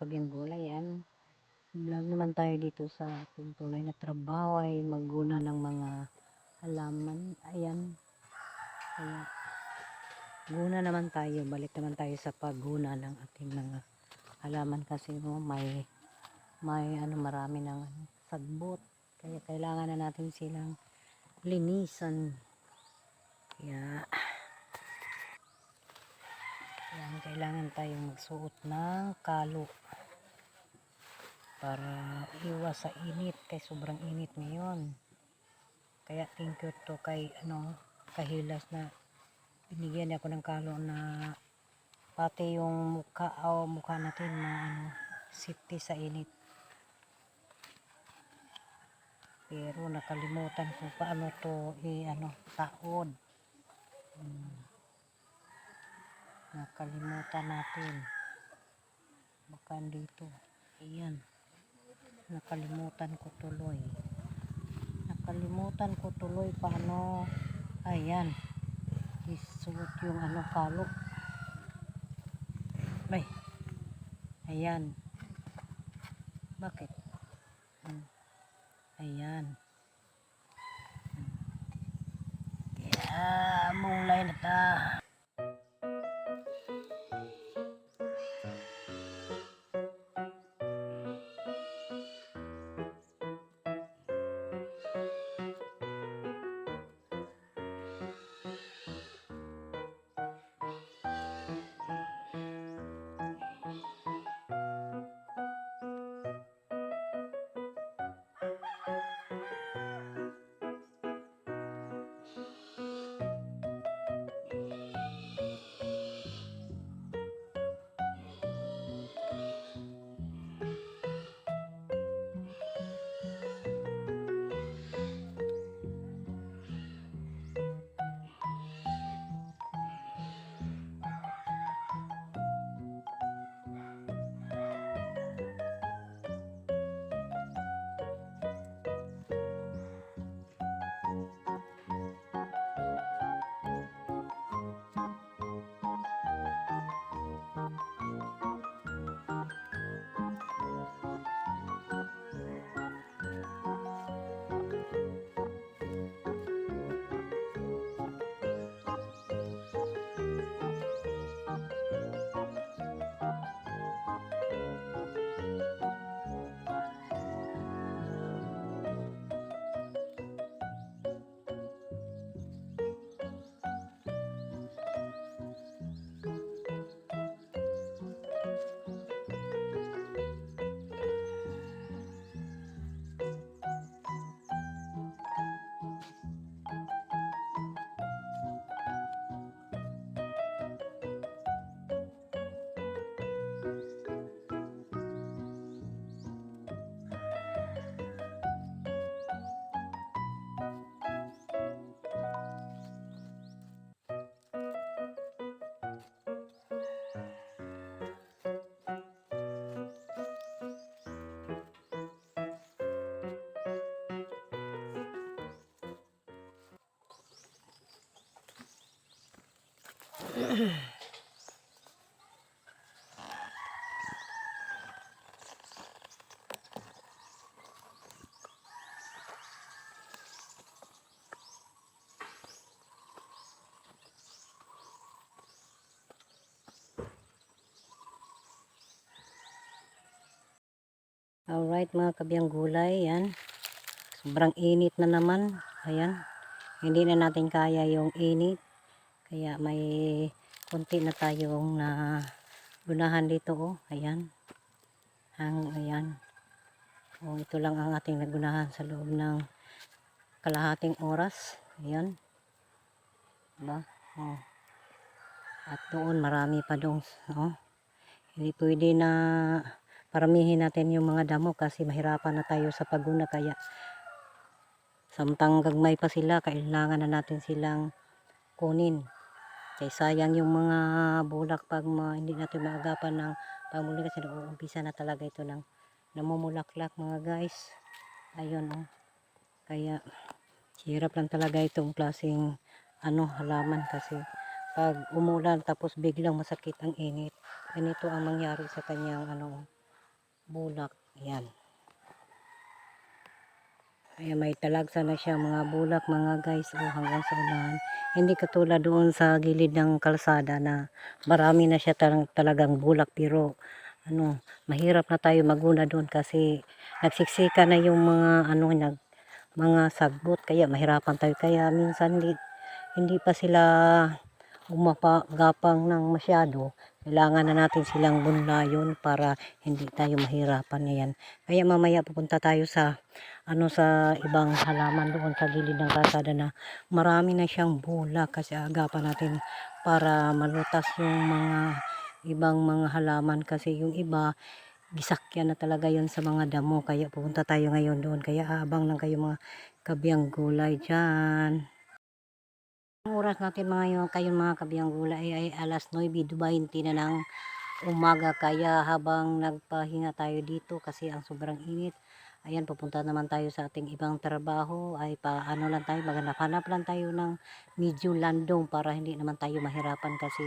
kabiyang gulay yan. Vlog naman tayo dito sa ating tuloy na trabaho ay magguna ng mga halaman. Ayan. Ayan. Guna naman tayo. Balik naman tayo sa pagguna ng ating mga halaman kasi no, may may ano marami ng ano, sagbot. Kaya kailangan na natin silang linisan. Kaya kailangan tayong magsuot ng kalo para iwas sa init kay sobrang init ngayon. Kaya thank you to kay ano kahilas na binigyan niya ako ng kalo na pati yung mukha o mukha natin na ano safety sa init. Pero nakalimutan ko paano to i ano taod. Hmm. Nakalimutan natin. Baka dito. Ayan. Nakalimutan ko tuloy. Nakalimutan ko tuloy paano. Ayan. Isuot yung ano kalo. Ay. Ayan. Bakit? Hmm. Ayan. Alright mga kabiyang gulay, yan. Sobrang init na naman. Ayan. Hindi na natin kaya yung init. Kaya may konti na tayong na gunahan dito. Oh. Ayan. Hang, ayan. Oh, ito lang ang ating nagunahan sa loob ng kalahating oras. Ayan. Diba? Oh. At doon marami pa doon. Oh. Hindi pwede na paramihin natin yung mga damo kasi mahirapan na tayo sa paguna kaya samtang gagmay pa sila kailangan na natin silang kunin kaya sayang yung mga bulak pag ma, hindi natin maagapan ng pamuli kasi nauumpisa na talaga ito ng namumulaklak mga guys ayun oh. kaya hirap lang talaga itong klaseng ano halaman kasi pag umulan tapos biglang masakit ang init ganito ang mangyari sa kanyang ano bulak. Yan. Ayan, may talagsa na siya mga bulak mga guys o hanggang sa unahan. Hindi katulad doon sa gilid ng kalsada na marami na siya tal- talagang bulak pero ano, mahirap na tayo maguna doon kasi nagsiksika na yung mga ano nag mga sagbot kaya mahirapan tayo kaya minsan hindi, hindi pa sila umapagapang ng masyado kailangan na natin silang bunlayon para hindi tayo mahirapan ngayon. Kaya mamaya pupunta tayo sa ano sa ibang halaman doon sa gilid ng kalsada na marami na siyang bulak kasi agapan natin para malutas yung mga ibang mga halaman kasi yung iba gisakyan na talaga yon sa mga damo. Kaya pupunta tayo ngayon doon. Kaya abang lang kayo mga kabiyang gulay dyan ang oras natin mga yung kayong mga kabiyang gulay? Ay alas 9.20 na ng umaga kaya habang nagpahinga tayo dito kasi ang sobrang init. Ayan pupunta naman tayo sa ating ibang trabaho. Ay paano lang tayo maghanap-hanap lang tayo ng medyo landong para hindi naman tayo mahirapan kasi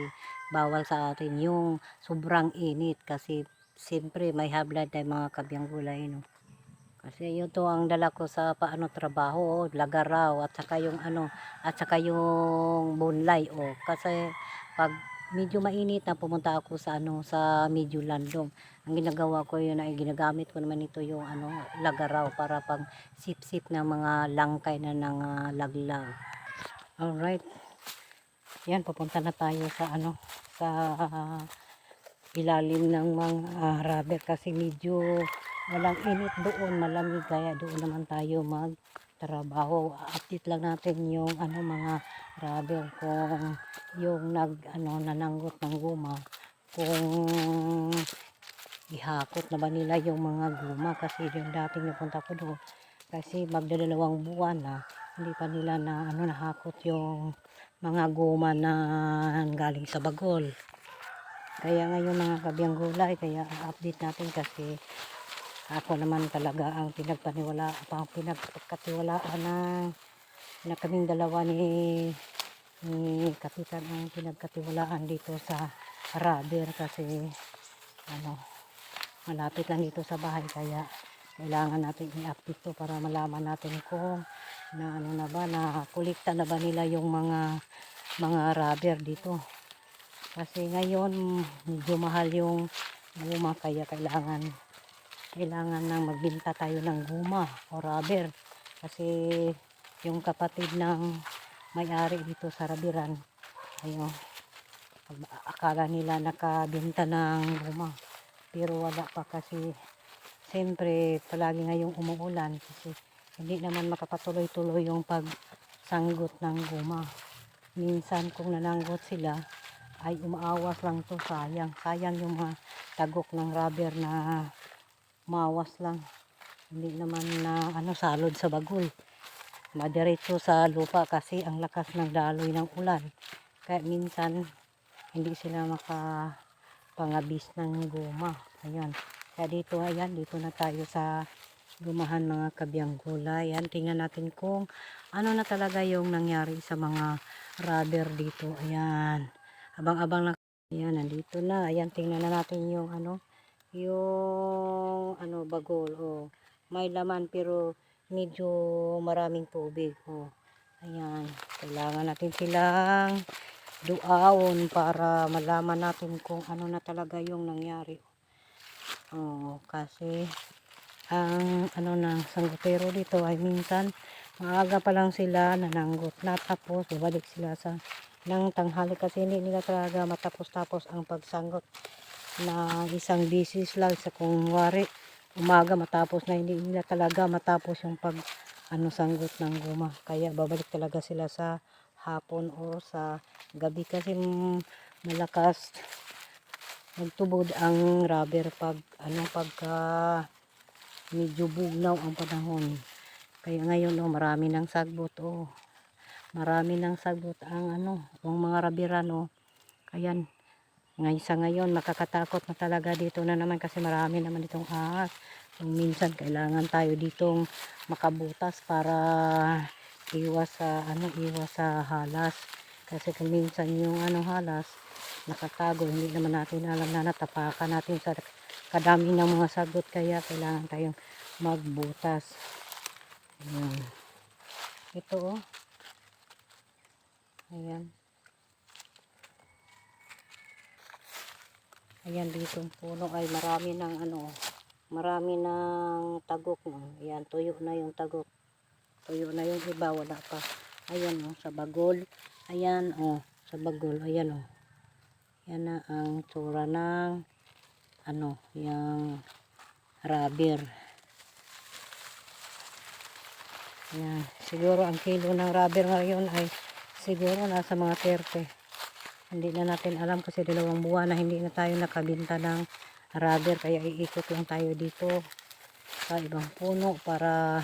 bawal sa atin yung sobrang init kasi siyempre may hablad tayo mga kabiyang gulay no kasi yun to ang dala ko sa paano trabaho, lagaraw at saka yung ano, at saka yung bunlay oh. Kasi pag medyo mainit na pumunta ako sa ano sa medyo landong. Ang ginagawa ko yun ay ginagamit ko naman ito yung ano lagaraw para pag sip-sip ng mga langkay na ng ah, laglag. Alright. Yan pupunta na tayo sa ano sa ah, ilalim ng mga ah, rubber kasi medyo walang init doon malamig kaya doon naman tayo magtrabaho. Update lang natin yung ano mga rubber kung yung nag ano nananggot ng guma. Kung ihakot na ba nila yung mga guma kasi yung dating napunta ko doon. Kasi magdadalawang buwan na hindi pa nila na ano nahakot yung mga guma na galing sa bagol kaya ngayon mga kabiyang gulay kaya update natin kasi ako naman talaga ang pinagpaniwala ang pinagkatiwalaan ng na kaming dalawa ni ni kapitan ang pinagkatiwalaan dito sa rubber kasi ano malapit lang dito sa bahay kaya kailangan natin i-update to para malaman natin kung na ano na ba na kulikta na ba nila yung mga mga rubber dito. Kasi ngayon medyo mahal yung guma kaya kailangan kailangan nang magbenta tayo ng guma o rubber. Kasi yung kapatid ng may-ari dito sa Rabiran ayun akala nila nakabenta ng guma. Pero wala pa kasi siyempre palagi ngayong umuulan kasi hindi naman makapatuloy-tuloy yung pagsanggot ng guma. Minsan kung nananggot sila ay umaawas lang to sayang. Sayang yung mga tagok ng rubber na mawas lang. Hindi naman na ano salod sa bagol madiretso sa lupa kasi ang lakas ng daloy ng ulan. Kaya minsan hindi sila makapangabis ng guma. Ayan kaya dito ayan dito na tayo sa gumahan mga kabiyang gulay. Ayan tingnan natin kung ano na talaga yung nangyari sa mga rubber dito. Ayan. Abang-abang na ayan nandito na. Ayan tingnan na natin yung ano yung ano bagol oh. May laman pero medyo maraming tubig oh. Ayan kailangan natin silang duaon para malaman natin kung ano na talaga yung nangyari. Oh kasi ang ano na sanggutero dito ay minsan maaga pa lang sila nananggot na tapos babalik sila sa ng tanghali kasi hindi nila talaga matapos-tapos ang pagsanggot na isang bisis lang sa kung wari umaga matapos na hindi nila talaga matapos yung pag ano sanggot ng guma. Kaya babalik talaga sila sa hapon o sa gabi kasi malakas magtubod ang rubber pag ano pagka medyo bugnaw ang panahon. Kaya ngayon oh, marami ng sagbot oh. Marami ng sagbot ang ano ang mga rabirano ayan ngayon sa ngayon makakatakot na talaga dito na naman kasi marami naman ditong ahas kung minsan kailangan tayo ditong makabutas para iwas sa ano iwas sa halas kasi kung minsan yung ano halas nakatago hindi naman natin alam na natapakan natin sa kadami ng mga sagot kaya kailangan tayong magbutas. Ayan. Ito oh. Ayan. Ayan dito ang puno ay marami ng ano, marami ng tagok. Ayan, tuyo na yung tagok. Tuyo na yung iba, wala pa. Ayan oh, sa bagol. Ayan oh, sa bagol. Ayan oh. Yan na ang tsura ng ano, yung rubber. Ayan, siguro ang kilo ng rubber ngayon ay siguro nasa mga 30. Hindi na natin alam kasi dalawang buwan na hindi na tayo nakabinta ng rubber kaya iikot lang tayo dito sa ibang puno para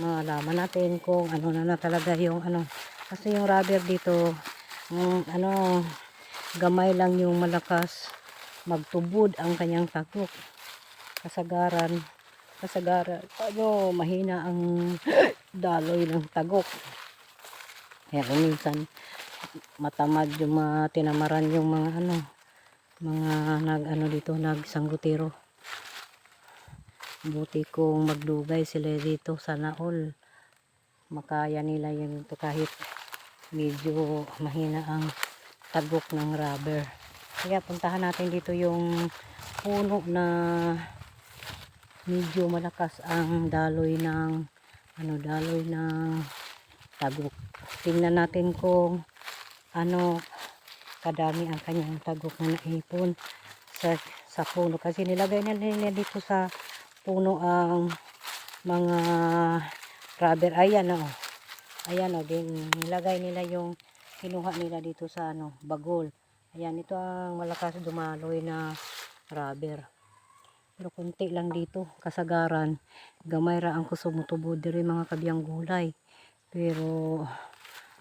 malaman natin kung ano na na talaga yung ano. Kasi yung rubber dito yung ano gamay lang yung malakas magtubod ang kanyang tagok kasagaran kasagaran. Ano mahina ang daloy ng tagok. Kaya kung minsan matamad yung mga tinamaran yung mga ano mga nag ano dito nagsanggutero buti kong magdugay sila dito sana all. Makaya nila yun ito kahit medyo mahina ang tagok ng rubber. Kaya puntahan natin dito yung puno na medyo malakas ang daloy ng ano daloy ng tagok. Tingnan natin kung ano kadami ang kanyang tagok na naipon sa, sa puno. Kasi nilagay na nila dito sa puno ang mga rubber. Ayan o ayan o din. Nilagay nila yung kinuha nila dito sa ano bagol. Ayan ito ang malakas dumaloy na rubber. Pero konti lang dito kasagaran. Gamay ra ang kusumutubo diri mga kabiyang gulay. Pero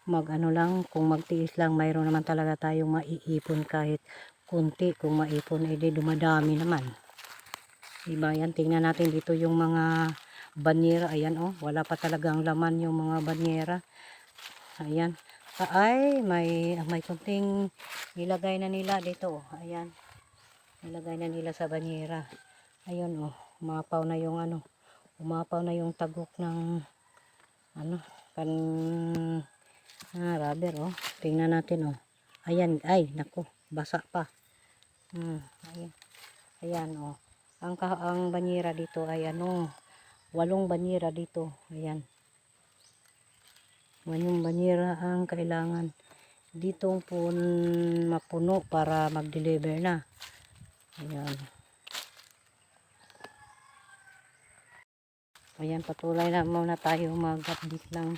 mag ano lang kung magtiis lang mayroon naman talaga tayong maiipon kahit kunti. Kung maipon edi dumadami naman. Diba? Yan tingnan natin dito yung mga banyera. Ayan oh wala pa talagang laman yung mga banyera. Ayan. Ay may may kunting nilagay na nila dito oh. ayan. Nilagay na nila sa banyera. Ayun oh umapaw na yung ano umapaw na yung tagok ng ano kan ah, rubber oh. Tingnan natin oh. Ayan ay nako basa pa. Hmm, ayan. Ayan oh. Ang ang banyera dito ay ano walong banyera dito. Ayan. Walong banyera ang kailangan dito po mapuno para mag-deliver na. Ayan. Ayan patuloy na muna tayo mag-update lang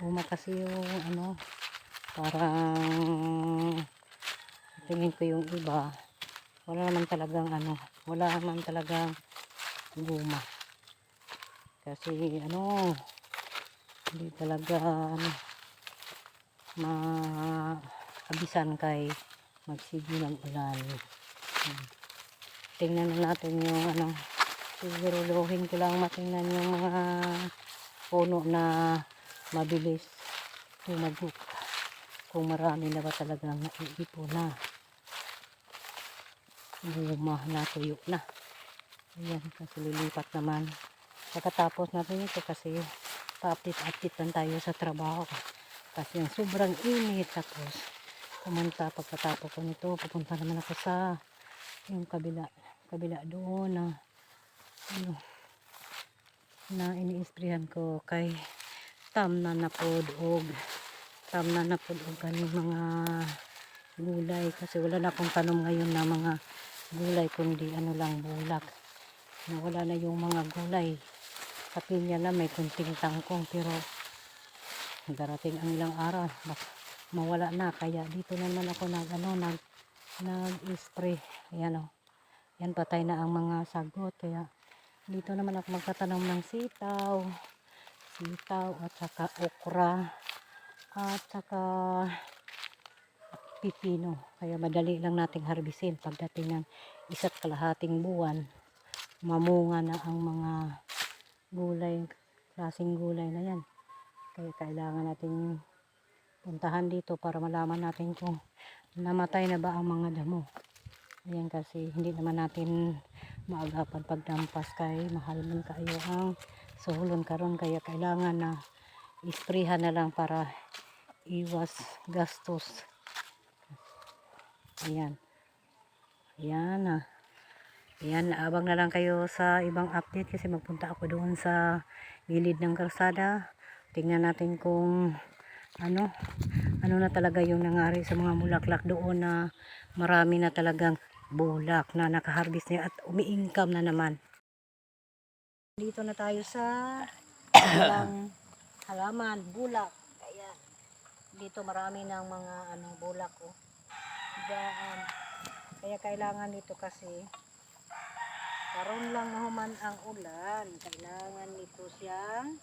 guma kasi yung ano parang tingin ko yung iba wala naman talagang ano wala naman talagang guma kasi ano hindi talaga ano maabisan kay magsigi ng ulan Hmm. tingnan na natin yung ano siguro luhin ko lang matingnan yung mga puno na mabilis. Tumagok kung marami na ba talagang naiipo na. Guma na tuyo na. Ayan kasi lilipat naman. Pagkatapos natin ito kasi pa-update-update lang tayo sa trabaho. Kasi yung sobrang init tapos pumunta pagkatapos ko nito. Pupunta naman ako sa yung kabila kabila doon na ano na iniisprihan ko kay tam na napod og tam na napod og kaning mga gulay kasi wala na akong tanom ngayon na mga gulay kundi ano lang bulak. Nawala na yung mga gulay. Sa pinya na may kunting tangkong pero darating ang ilang araw mawala na. Kaya dito naman ako nag ano nag nag spray ayan o yan patay na ang mga sagot. Kaya dito naman ako magtatanom ng sitaw sitaw at saka okra at saka pipino. Kaya madali lang nating harbisin pagdating ng isa't kalahating buwan. Mamunga na ang mga gulay klaseng gulay na yan. Kaya kailangan natin puntahan dito para malaman natin kung namatay na ba ang mga damo. Ayan kasi hindi naman natin maagapan pagdampas kay mahal man kayo ang suhulon karon kaya kailangan na isprehan na lang para iwas gastos. Ayan. Ayan na. Ayan, naabang na lang kayo sa ibang update kasi magpunta ako doon sa gilid ng kalsada. Tingnan natin kung ano, ano na talaga yung nangyari sa mga mulaklak doon na marami na talagang bulak na nakaharvest niya at umi-income na naman. Dito na tayo sa walang halaman, bulak. Ayan. Dito marami ng mga ano bulak oh. Diyan. Kaya kailangan dito kasi karon lang nahuman ang ulan. Kailangan nito siyang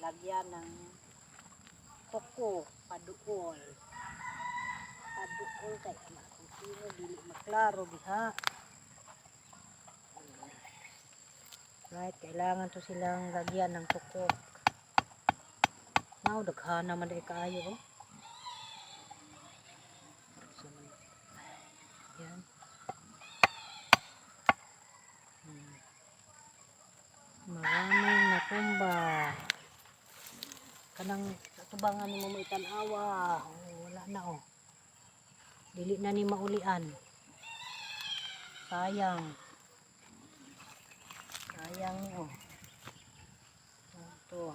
lagyan ng toko, paduol. Paduol kay kung sino dili maklaro diha. Right, kailangan to silang lagyan ng tukok. Now, daghan naman dahil kaayo, oh. So, yan. Hmm. Maraming natumba. Kanang tubangan ni mo itanawa. Oh, wala na, oh. Dili na ni maulian. Sayang. Sayang ni, oh. Ito.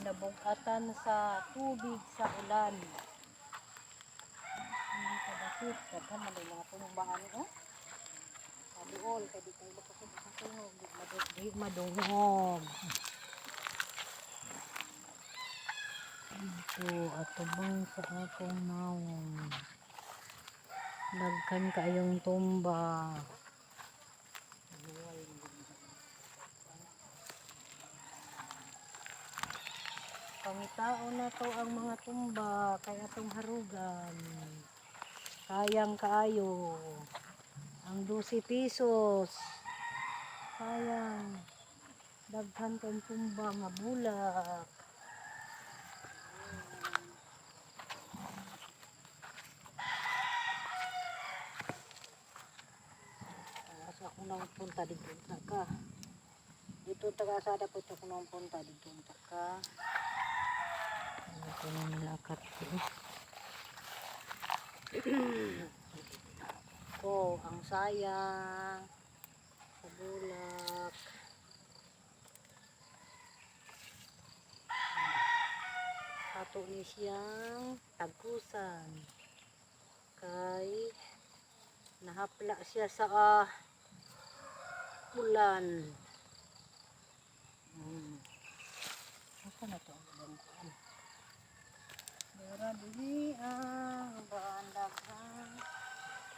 Nabugatan sa tubig sa ulan. Hindi ka bakit. Kaghan na mga tumumbaan, oh. Kaduol, kaya di tayo bakasod sa tunog. Di madung- Di madungog. Ito, atubang sa akong nawong. Dagkan kayong tumba. Pangitao na to ang mga tumba kaya atong harugan. Sayang kaayo. Ang 12 pesos. Sayang. Daghan kang tumba nga bulak. Asa ako nang punta dito na ka. Dito taga-asada po ito ako nang punta dito na ka. Ano ko nang nilakad ko. ko ang sayang sa bulak. Ato ni siyang tagkusan. Kay nahapla siya sa ah, ulan. Hmm. Asa na to ang bangkuan? Dira dili ang baandagan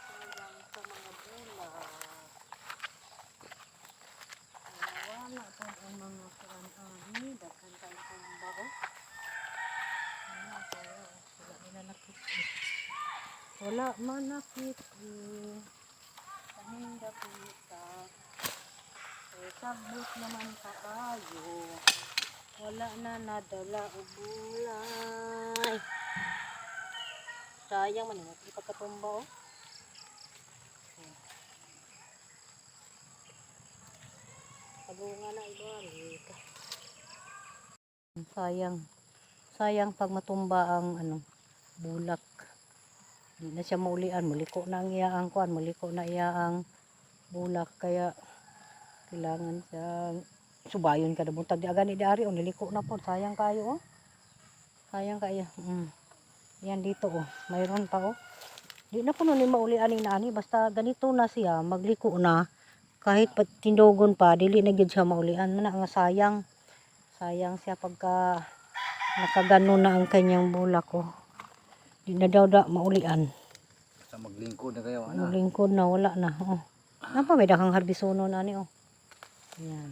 sayang sa mga bulak. Wala pa ang mga kuan ani daghan tayo kung bao. Wala tayo wala nila nakita. Wala man nakita. Pahinda kita. Sabot naman kaayo. Wala na nadala o bulay. Sayang man. Hindi pagkatumba oh. Na ibalik. Sayang. Sayang pag matumba ang ano, bulak. Hindi na siya maulian. Muliko na ang iyaang kuan. Muliko na iyaang bulak. Kaya kailangan siyang subayon ka na buntag di agani di ari oh niliko na po. Sayang kayo oh. Sayang kayo. Mm. yan dito oh. Mayroon pa oh. Di na ko ni mauli ani na ani. Basta ganito na siya. Magliko na. Kahit pa tindogon pa dili na gid siya maulian. Na nga sayang. Sayang siya pagka nakagano na ang kanyang bulak oh di na daw da maulian. Sa maglingkod na kayo, ano? Maglingkod na, wala na. Oh. Napa, may dakang harbisono na ni, oh. Ayan.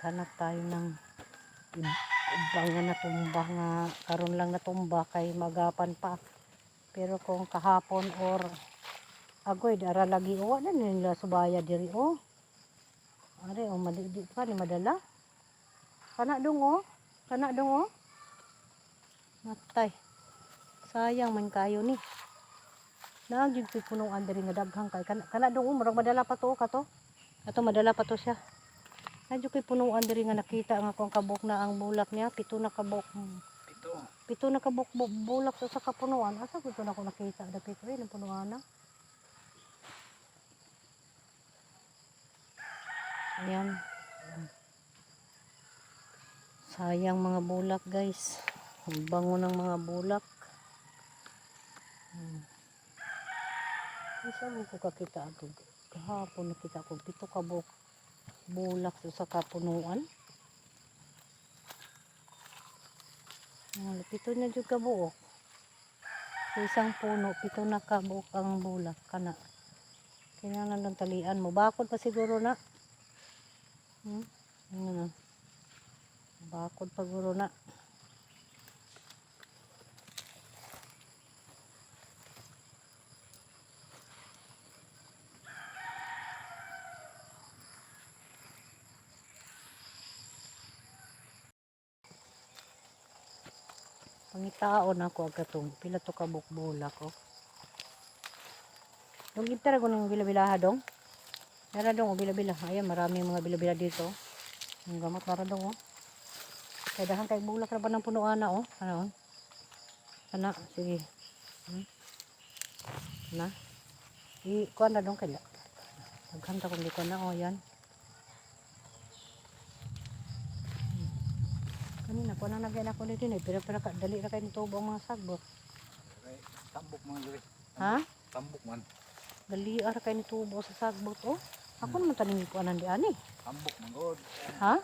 Hanap tayo ng ibang nga natumba nga, karon lang natumba kay magapan pa. Pero kung kahapon or agoy, dara lagi, oh, wala na nila subaya diri, oh. Are, oh, madidi pa ni madala. Kana dong, oh. Kana dong, oh. Matay. Sayang man kayo ni. Nagyud punuan diri nga daghang kay. Kana, kana dong umurag madala pa to ka to. Ato madala pa to siya. Nagyud ko'y punuan diri nga nakita nga kung kabok na ang bulak niya. Pito na kabok. Hmm. Ito. Pito na kabok bu- bulak sa sa kapunuan. Asa ko na ko nakita dapit ay ng punuan na. Ayan. Sayang mga bulak guys. Ang bango ng mga bulak. Hmm. Isa mo ko kakita ako. Kahapon nakita ko pito kabok bulak sa kapunuan. Ah, pito na jud ka buok. Sa isang puno, pito na ka buok ang bulak kana. Kailangan lang talian mo. Bakod pa siguro na. Hmm? Ano. Bakod pa siguro na. Pangitaon ako agatong pila to ka bukbula ko. Dong gitara ko ng bila-bilaha dong. Nara dong o bila-bila. Ayan maraming mga bila-bila dito. Ang gamot nara dong oh. Kaya dahan kay bulak na ba ng punuan na oh. Ano oh. Ana, sige. Hmm? Na. I kuan na dong kaya. Naghanta kung di ko na oh yan. Ko na nagyan ako dito eh. Pero pero ka- dali na kayo nitubo ang mga sagbot. Kay tambok man diri. Ha? Tambok man. Dali ara kayo nitubo sa sagbot oh. Ako naman taning ko anan di ani. Tambok man god. Ha?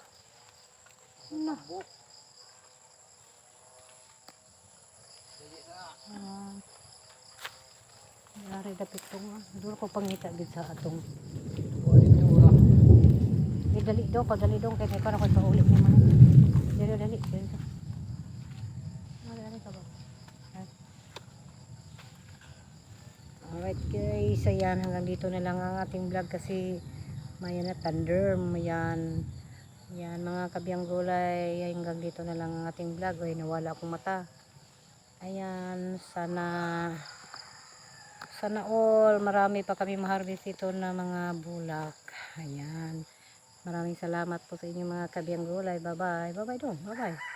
Na. Tambok. Ah. Yari dapit ko nga. Duro ko pangita gid sa atong. Ni dali daw pag dali daw kay kay para ko sa ulit ni man. Dali dali. Dali. ka. Dali ka ba? Alright guys, ayan hanggang dito na lang ang ating vlog kasi maya na thunder, mayan. Yan mga kabiyang gulay, hanggang dito na lang ang ating vlog. Ay nawala akong mata. Ayan, sana sana all marami pa kami maharvest ito na mga bulak. Ayan. Maraming salamat po sa inyo mga kabiyang gulay. Bye-bye. Bye-bye doon. Bye-bye.